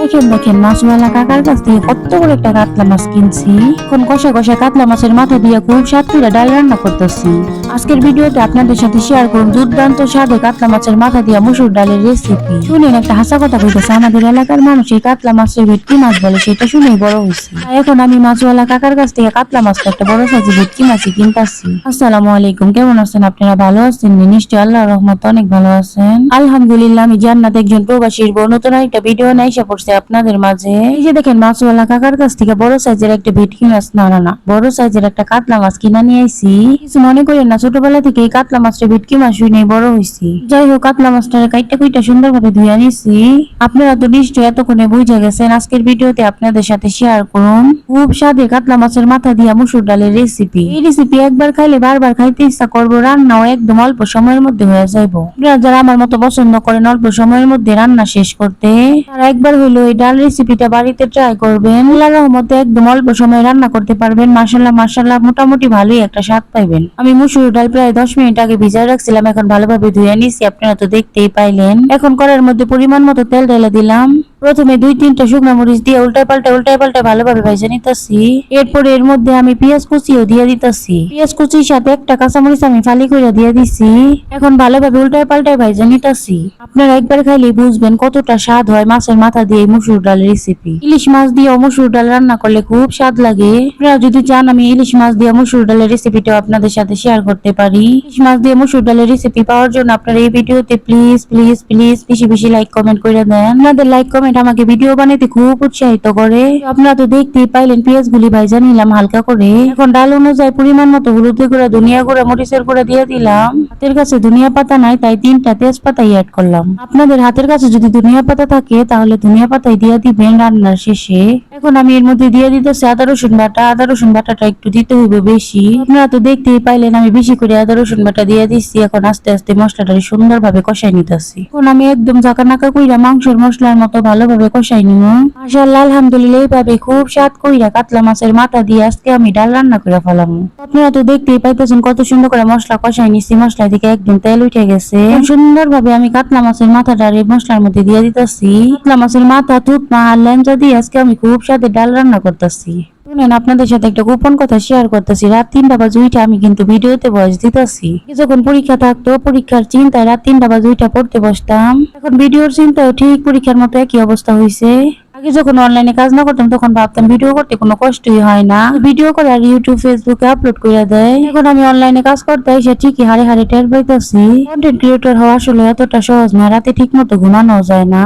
দেখেন দেখেন, মাছওয়ালা কাকার কাছ থেকে কত বড় একটা কাতলা মাছ কিনছি। এখন কষা কষা কাতলা মাছের মাথা দিয়ে খুব স্বাদ করে ডাল রান্না করতেছি। আজকের ভিডিওতে আপনাদের সাথে শেয়ার করুন দুর্দান্ত স্বাদে কাতলা মাছের মাথা দিয়ে মুসুর ডালের রেসিপি শুনেন, একটা হাসা কথা কইতেছে, আমাদের এলাকার মানুষ এই কাতলা মাছের ভেটকি মাছ বলে, সেটা শুনেই বড় হয়েছে এখন আমি মাছওয়ালা কাকার কাছ থেকে কাতলা মাছটা একটা বড় সাইজের ভেটকি মাছই কিনতাছি। আসসালামু আলাইকুম, কেমন আছেন? আপনারা ভালো আছেন? নিশ্চয়ই আল্লাহর রহমত অনেক ভালো আছেন। আলহামদুলিল্লাহ, আমি জান্নাত একজন প্রবাসীর নতুন একটা ভিডিও নিয়ে এসে পড়ছে আপনাদের মাঝে। এই যে দেখেন, মাছওয়ালা কাকার কাছ থেকে বড় সাইজের একটা ভেটকি মাছ না না বড় সাইজের একটা কাতলা মাছ কিনা নিয়ে আইছি। কিছু মনে করেন না, ছোটবেলা থেকে এই কাতলা মাছটা ভেটকি মাছ শুনে বড় হয়েছি যাই হোক, কাতলা মাছটা কাইটা কুইটা সুন্দরভাবে ধুয়ে নিছি। আপনারা তো নিশ্চয়ই এতক্ষণে বুঝে গেছেন, আজকের ভিডিওতে আপনাদের সাথে শেয়ার করুন। খুব স্বাদে কাতলা মাছের মাথা দিয়া মুসুর ডালের রেসিপি এই রেসিপি একবার খাইলে বারবার খাইতে ইচ্ছা করব, রান্নাও একদম অল্প সময়ের মধ্যে হয়ে যাইবো। যারা আমার মতো পছন্দ করেন, অল্প সময়ের মধ্যে রান্না শেষ করতে তারা একবার হইল এই ডাল রেসিপিটা বাড়িতে ট্রাই করবেন। আল্লাহর রহমতে একদম অল্প সময়ে রান্না করতে পারবেন। মাসাল্লাহ মাসাল্লাহ মোটামুটি ভালোই একটা স্বাদ পাইবেন। আমি মুসুর ডাল প্রায় দশ মিনিট আগে ভিজায় রাখছিলাম, এখন ভালোভাবে ধুয়ে নিছি, আপনারা তো দেখতেই পাইলেন। এখন করার মধ্যে পরিমাণ মতো তেল ঢেলে দিলাম। প্রথমে দুই তিনটা শুকনো মরিচ দিয়ে উল্টায় পাল্টা উল্টায় পাল্টা ভালোভাবে ভেজে নিতেছি। এরপরে এর মধ্যে আমি পেঁয়াজ কুচিও দিয়ে দিতেছি। পেঁয়াজ কুচির সাথে একটা কাঁচামরিচ আমি ফালি করে দিয়ে দিছি। এখন ভালোভাবে উল্টায় পাল্টায় ভেজে নিতেছি। আপনারা একবার খাইলে বুঝবেন কতটা স্বাদ হয় মাছের মাথা দিয়ে মুসুর ডাল রেসিপি ইলিশ মাছ দিয়ে মুসুর ডাল রান্না করলে খুব স্বাদ লাগে। আপনারা যদি চান, আমি ইলিশ মাছ দিয়ে মুসুর ডালের রেসিপিটাও আপনাদের সাথে শেয়ার করতে পারি। ইলিশ মাছ দিয়ে মুসুর ডালের রেসিপি পাওয়ার জন্য আপনারা এই ভিডিওতে প্লিজ প্লিজ প্লিজ বেশি বেশি লাইক কমেন্ট করে দেন। আপনাদের লাইক কমেন্ট আমাকে ভিডিও বানাইতে খুব উৎসাহিত করে। আপনারা তো দেখতেই পাইলেন পেঁয়াজ গুলি ভাইজা নিলাম হালকা করে। এখন ডাল অনুযায়ী পরিমাণ মতো হলুদ গুঁড়া, ধনিয়া গুঁড়া, মরিচের গুঁড়া দিয়ে দিলাম। হাতের কাছে ধনিয়া পাতা নাই, তাই তিনটা তেজপাতাই অ্যাড করলাম। আপনাদের হাতের কাছে যদি ধনিয়া পাতা থাকে, তাহলে ধনিয়া পাতাই দিয়ে দিবেন রান্নার শেষে। এখন আমি এর মধ্যে দিয়ে দিতেছি আদা, রসুন বাটা। আদা, রসুন বাটাটা একটু দিতে হইবে বেশি। আপনারা তো দেখতেই পাইলেন, আমি বেশি করে আদা, রসুন বাটা দিয়ে দিচ্ছি এখন আস্তে আস্তে মশলাটা সুন্দর ভাবে কষাই নিতেছি। এখন আমি একদম ঝাঁকা নাকা কইরা মাংসের মশলার মতো ভালোভাবে কষাই নিব। মাশাআল্লাহ, আলহামদুলিল্লাহ, এইভাবে খুব স্বাদ কইরা কাতলা মাছের মাথা দিয়ে আজকে আমি ডাল রান্না করে ফেলাম। আপনারা তো দেখতেই পাইতেছেন কত সুন্দর করে মশলা কষাই নিছি। মশলা থেকে একদম তেল উঠে গেছে। সুন্দর ভাবে আমি কাতলা মাছের মাথাটা এই মশলার মধ্যে দিয়ে দিতেছি। কাতলা মাছের মাথা তুত মা আর ল্যাঞ্জা দিয়ে আজকে আমি খুব সাথে ডাল রান্না করতেছি। শুনেন, আপনাদের সাথে একটা গোপন কথা শেয়ার করতেছি। রাত তিনটা বা দুইটা আমি কিন্তু ভিডিওতে বয়স দিতেছি। যখন পরীক্ষা থাকতো, পরীক্ষার চিন্তায় রাত তিনটা বা দুইটা পড়তে বসতাম। এখন ভিডিওর চিন্তায় ঠিক পরীক্ষার মতো একই অবস্থা হয়েছে আগে যখন অনলাইনে কাজ না করতাম, তখন ভাবতাম ভিডিও করতে কোনো কষ্টই হয় না। ভিডিও করে আর ইউটিউব ফেসবুকে আপলোড করে দেয়। এখন আমি অনলাইনে কাজ করতে এসে ঠিকই হারে হারে টের পাইতেছি। কন্টেন্ট ক্রিয়েটর হওয়া আসলে এতটা সহজ না, রাতে ঠিক মতো ঘুমানো যায় না।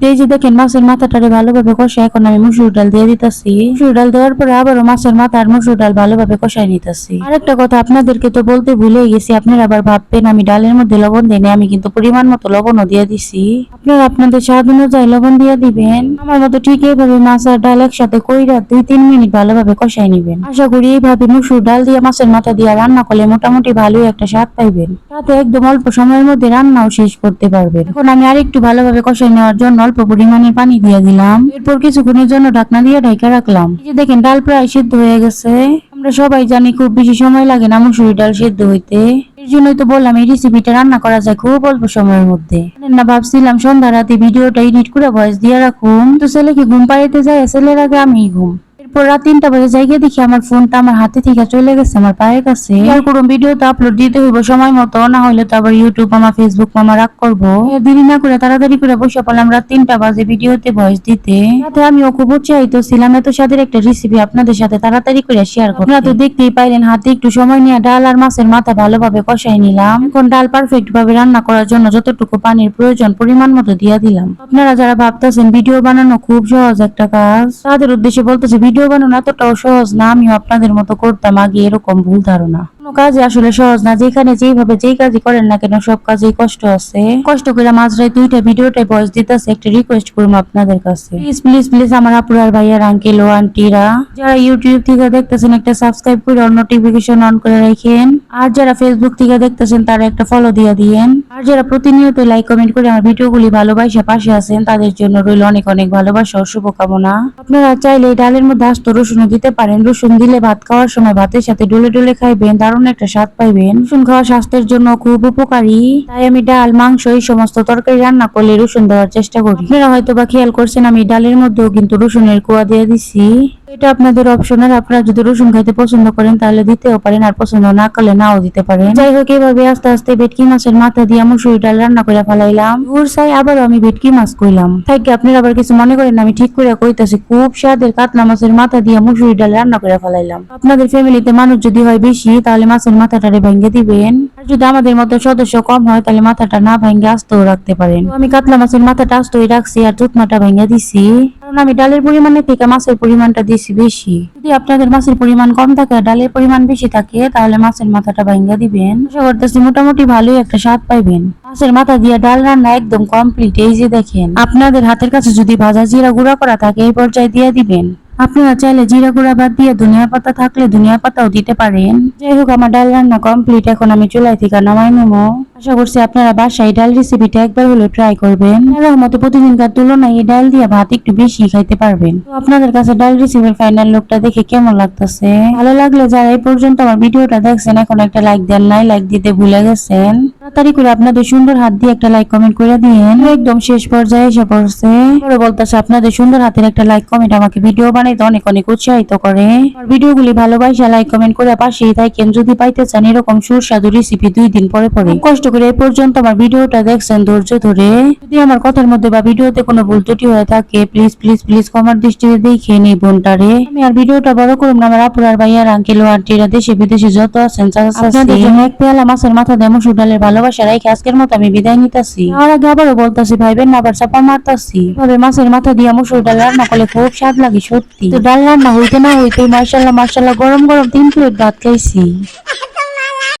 দিয়ে যে দেখেন, মাছের মাথাটারে ভালোভাবে কষে এখন আমি মুসুর ডাল দিয়ে দিতেছি। মুসুর ডাল দেওয়ার পরে আবারও মাছের মাথা আর মুসুর ডাল ভালোভাবে কষাই নিতেছি। আরেকটা কথা আপনাদেরকে তো বলতে ভুলে গেছি, আপনারা আবার ভাববেন আমি ডালের মধ্যে লবণ দিই আমি কিন্তু পরিমাণ মতো লবণও দিয়ে দিছি। আপনারা আপনাদের স্বাদ অনুযায়ী লবণ দিয়ে দিবেন। আমার মতো ঠিক এইভাবে মাছ আর ডাল একসাথে কইরা দুই তিন মিনিট ভালোভাবে কষাই নিবেন। আশা করি এইভাবে মুসুর ডাল দিয়ে, মাছের মাথা দিয়ে রান্না করলে মোটামুটি ভালোই একটা স্বাদ পাইবেন। তাতে একদম অল্প সময়ের মধ্যে রান্নাও শেষ করতে পারবেন। এখন আমি আরেকটু ভালোভাবে কষাই নেওয়ার জন্য অল্প পরিমাণে পানি দিয়ে দিলাম। এরপর কিছুক্ষণের জন্য ঢাকনা দিয়ে ঢাকা রাখলাম। এই যে দেখেন, ডাল প্রায় সিদ্ধ হয়ে গেছে। আমরা সবাই জানি খুব বেশি সময় লাগে না মুসুরি ডাল সিদ্ধ হইতে। এর জন্যই তো বললাম, এই রেসিপিটা রান্না করা যায় খুব অল্প সময়ের মধ্যে। না, ভাবছিলাম সন্ধ্যা রাতে ভিডিওটা এডিট করে ভয়েস দিয়ে রাখুন। তো ছেলে কি ঘুম পাড়িতে যায়, ছেলের আগে আমি ঘুম। এরপর রাত তিনটা বাজে দেখি আমার ফোনটা আমার হাতে থেকে চলে গেছে আমার পায়ের কাছে। আর কোনো ভিডিও তো আপলোড দিতে হইব সময় মতো না হলে তো আবার ইউটিউব আমার ফেসবুক মামা রাগ করব। দেরি না করে তাড়াতাড়ি করে বসে পড়লাম রাত তিনটা বাজে ভিডিওতে ভয়েস দিতে। সাথে আমিও খুব উৎসাহিত ছিলাম এত স্বাদের একটা রেসিপি আপনাদের সাথে তাড়াতাড়ি করে শেয়ার করব আপনারা তো দেখতেই পাইলেন হাতে একটু সময় নিয়ে ডাল আর মাছের মাথা ভালোভাবে কষাই নিলাম। এখন ডাল পারফেক্ট ভাবে রান্না করার জন্য যতটুকু পানির প্রয়োজন পরিমাণ মতো দিয়ে দিলাম। আপনারা যারা ভাবতেছেন ভিডিও বানানো খুব সহজ একটা কাজ। তাদের উদ্দেশ্যে বলতেছে ভিডিও বানানো এতটাও সহজ না, আমিও আপনাদের মতো করতাম আগে এরকম ভুল ধারণা। কোনো কাজে আসলে সহজ না, যেখানে যেইভাবে যেই কাজই করেন না কেন, সব কাজেই কষ্ট আছে। কষ্ট করে মাঝরাই দুইটা ভিডিওটাই বয়স দিতেছে, একটা রিকোয়েস্ট করব আপনাদের কাছে। প্লিজ প্লিজ প্লিজ আমার আপুরার ভাইয়ার আঙ্কেল ও আন্টিরা যারা ইউটিউব থেকে দেখতেছেন, একটা সাবস্ক্রাইব করে নোটিফিকেশন অন করে রাখেন। আর যারা ফেসবুক থেকে দেখতেছেন, তারা একটা ফলো দিয়ে দিয়েন। আর যারা প্রতিনিয়ত লাইক কমেন্ট করে আমার ভিডিওগুলি ভালোবাসা, পাশে আছেন, তাদের জন্য রইল অনেক অনেক ভালোবাসা ও শুভকামনা। আপনারা চাইলে ডালের মধ্যে আস্ত রসুনও দিতে পারেন। রসুন দিলে ভাত খাওয়ার সময় ভাতের সাথে ডলে ডলে খাইবেন, দারুণ একটা স্বাদ পাইবেন। রসুন খাওয়া স্বাস্থ্যের জন্য খুব উপকারী। তাই আমি ডাল, মাংস এই সমস্ত তরকারি রান্না করলে রসুন দেওয়ার চেষ্টা করি। আপনারা হয়তো বা খেয়াল করছেন, আমি ডালের মধ্যেও কিন্তু রসুনের কুয়া দিয়ে দিছি। এটা আপনাদের অপশনের আপনারা যদি রসুন খাইতে পছন্দ করেন, তাহলে দিতেও পারেন, আর পছন্দ না করলে নাও দিতে পারেন। যাই হোক এভাবে আস্তে আস্তে ভেটকি মাছের মাথা দিয়ে মুসুরি ডাল রান্না করে ফেলাইলাম। ঘুর চাই আবার আমি ভেটকি মাছ কইলাম। থাকি আপনারা আবার কিছু মনে করেন আমি ঠিক করে কইতাছি, খুব স্বাদের কাতলা মাছের মাথা দিয়ে মুসুরি ডাল রান্না করে ফেলাইলাম। আপনাদের ফ্যামিলিতে মানুষ যদি হয় বেশি, তাহলে মাছের মাথাটারে ভেঙে দিবেন। আর যদি আমাদের মতো সদস্য কম হয়, তাহলে মাথাটা না ভেঙে আস্তেও রাখতে পারেন। আমি কাতলা মাছের মাথাটা আস্তই রাখছি আর চুতমাটা ভেঙে দিছি। কারণ আমি ডালের পরিমাণের থেকে মাছের পরিমাণটা দিছি বেশি। যদি আপনাদের মাছের পরিমাণ কম থাকে, ডালের পরিমাণ বেশি থাকে, তাহলে মাছের মাথাটা ভাঙ্গা দিবেন। আশা করতেছি মোটামুটি ভালোই একটা স্বাদ পাইবেন। মাছের মাথা দিয়ে ডাল রান্না একদম কমপ্লিট এই যে দেখেন। আপনাদের হাতের কাছে যদি ভাজা জিরা গুঁড়া করা থাকে, এই পর্যায়ে দিয়ে দিবেন। আপনারা চাইলে জিরা গুঁড়া বাদ দিয়ে ধনিয়া পাতা থাকলে ধনিয়া পাতাও দিতে পারেন। যাই হোক, আমার ডাল রান্না কমপ্লিট এখন আমি চুলাই থেকে নামাই নেব। আশা করছি আপনারা বাসায় ডাল রেসিপিটা একবার হলেও ট্রাই করবেন। রহমতে প্রতিদিনকার তুলনায় এই ডাল দিয়ে ভাত একটু বেশি খাইতে পারবেন। তো আপনাদের কাছে ডাল রেসিপির ফাইনাল লুকটা দেখে কেমন লাগতেছে? ভালো লাগলে যারা এই পর্যন্ত আমার ভিডিওটা দেখছেন, এখন একটা লাইক দেন, নাই লাইক দিতে ভুলে গেছেন। তাড়াতাড়ি করে আপনাদের সুন্দর হাত দিয়ে একটা লাইক কমেন্ট করে দিয়েন। একদম শেষ পর্যায়ে এসে পড়ছে। পরে বলতেছে, আপনাদের সুন্দর হাতের একটা লাইক কমেন্ট আমাকে ভিডিও বানাইতে অনেক অনেক উৎসাহিত করে। আর ভিডিওগুলি ভালোবাসা লাইক কমেন্ট করে পাশেই থাকেন। যদি পাইতে চান এরকম সুস্বাদু রেসিপি দুই দিন পরে পরে। খুব কষ্ট করে এই পর্যন্ত আমার ভিডিওটা দেখছেন ধৈর্য ধরে। যদি আমার কথার মধ্যে বা ভিডিওতে কোনো ভুল ত্রুটি হয়ে থাকে প্লিজ প্লিজ প্লিজ কমার দৃষ্টিতে দেখে নেই বোনটারে। আমি আর ভিডিওটা বড় করুন আমার আপুরার ভাইয়ার আঙ্কেল ও আন্টিরা দেশে বিদেশে যত আছেন আপনাদের জন্য এক পেয়ালা মাছের মাথা দিয়ে মসুর ডালের ভালোবাসা রেখে আজকের মতো আমি বিদায় নিতেছি। আর আগে আবারও বলতাছি ভাইবেন না আবার চাপা মারতাছি। তবে মাছের মাথা দিয়ে মসুর ডাল রান্না করলে খুব স্বাদ লাগে সত্যি। তো ডাল রান্না হইতে না হইতে মার্শাল্লাহ মার্শাল্লাহ গরম গরম তিন প্লেট ভাত খাইছি।